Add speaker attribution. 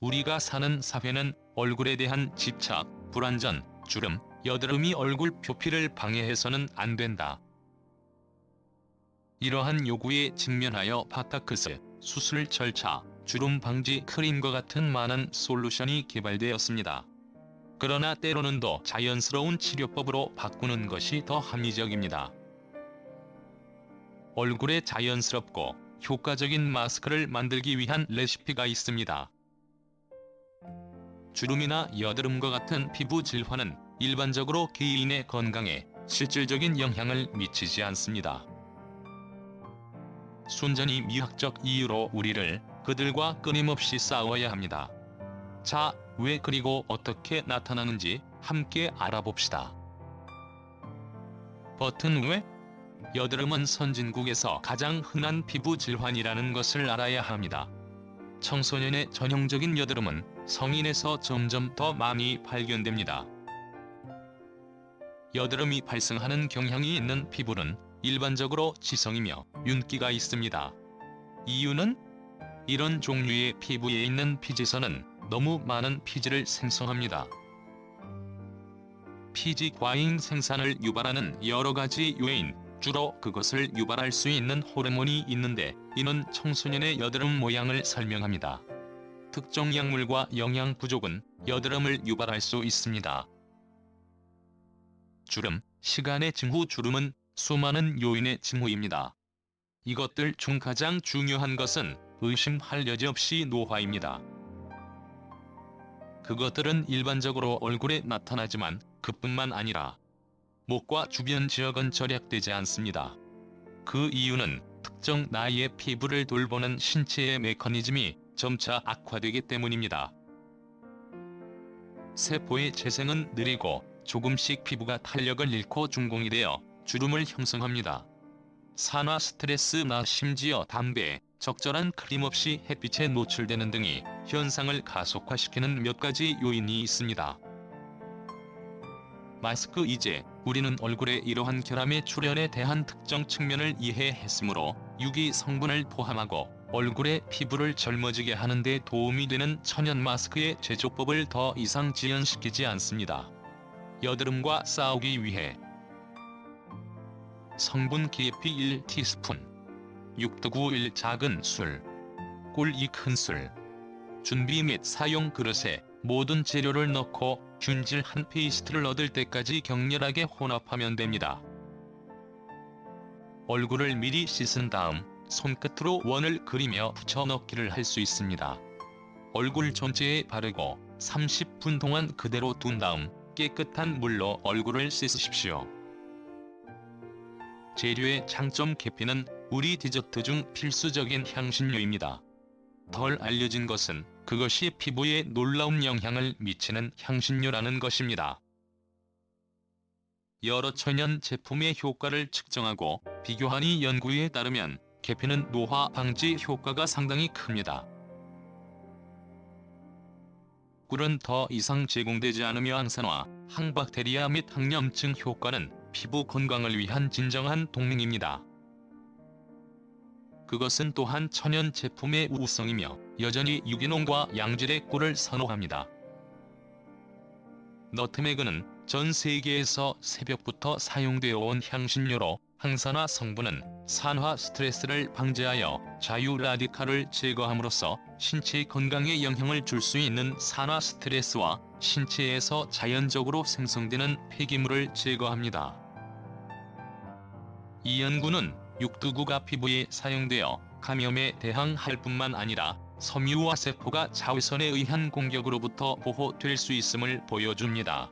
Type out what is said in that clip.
Speaker 1: 우리가 사는 사회는 얼굴에 대한 집착, 불완전, 주름, 여드름이 얼굴 표피를 방해해서는 안 된다. 이러한 요구에 직면하여 바타크스, 수술 절차, 주름 방지 크림과 같은 많은 솔루션이 개발되었습니다. 그러나 때로는 더 자연스러운 치료법으로 바꾸는 것이 더 합리적입니다. 얼굴에 자연스럽고 효과적인 마스크를 만들기 위한 레시피가 있습니다. 주름이나 여드름과 같은 피부 질환은 일반적으로 개인의 건강에 실질적인 영향을 미치지 않습니다. 순전히 미학적 이유로 우리를 그들과 끊임없이 싸워야 합니다. 자, 왜 그리고 어떻게 나타나는지 함께 알아봅시다. 버튼 왜? 여드름은 선진국에서 가장 흔한 피부 질환이라는 것을 알아야 합니다. 청소년의 전형적인 여드름은 성인에서 점점 더 많이 발견됩니다. 여드름이 발생하는 경향이 있는 피부는 일반적으로 지성이며 윤기가 있습니다. 이유는 이런 종류의 피부에 있는 피지선은 너무 많은 피지를 생성합니다. 피지 과잉 생산을 유발하는 여러 가지 요인, 주로 그것을 유발할 수 있는 호르몬이 있는데 이는 청소년의 여드름 모양을 설명합니다. 특정 약물과 영양 부족은 여드름을 유발할 수 있습니다. 주름, 시간의 징후 주름은 수많은 요인의 징후입니다. 이것들 중 가장 중요한 것은 의심할 여지 없이 노화입니다. 그것들은 일반적으로 얼굴에 나타나지만 그뿐만 아니라 목과 주변 지역은 절약되지 않습니다. 그 이유는 특정 나이의 피부를 돌보는 신체의 메커니즘이 점차 악화되기 때문입니다. 세포의 재생은 느리고 조금씩 피부가 탄력을 잃고 준공이 되어 주름을 형성합니다. 산화 스트레스나 심지어 담배, 적절한 크림 없이 햇빛에 노출되는 등이 현상을 가속화시키는 몇 가지 요인이 있습니다. 마스크 이제 우리는 얼굴의 이러한 결함의 출현에 대한 특정 측면을 이해했으므로 유기 성분을 포함하고 얼굴의 피부를 젊어지게 하는 데 도움이 되는 천연 마스크의 제조법을 더 이상 지연시키지 않습니다. 여드름과 싸우기 위해 성분 기피 1티스푼 6도91 작은 술 꿀이 큰술 준비 및 사용 그릇에 모든 재료를 넣고 균질한 페이스트를 얻을 때까지 격렬하게 혼합하면 됩니다. 얼굴을 미리 씻은 다음 손끝으로 원을 그리며 붙여 넣기를 할 수 있습니다. 얼굴 전체에 바르고 30분 동안 그대로 둔 다음 깨끗한 물로 얼굴을 씻으십시오. 재료의 장점 계피는 우리 디저트 중 필수적인 향신료입니다. 덜 알려진 것은 그것이 피부에 놀라운 영향을 미치는 향신료라는 것입니다. 여러 천연 제품의 효과를 측정하고 비교한 이 연구에 따르면 계피는 노화 방지 효과가 상당히 큽니다. 꿀은 더 이상 제공되지 않으며 항산화, 항박테리아 및 항염증 효과는 피부 건강을 위한 진정한 동맹입니다. 그것은 또한 천연 제품의 우수성이며 여전히 유기농과 양질의 꿀을 선호합니다. 너트메그는 전 세계에서 새벽부터 사용되어 온 향신료로 항산화 성분은 산화 스트레스를 방지하여 자유 라디칼을 제거함으로써 신체 건강에 영향을 줄 수 있는 산화 스트레스와 신체에서 자연적으로 생성되는 폐기물을 제거합니다. 이 연구는 육두구가 피부에 사용되어 감염에 대항할 뿐만 아니라 섬유화 세포가 자외선에 의한 공격으로부터 보호될 수 있음을 보여줍니다.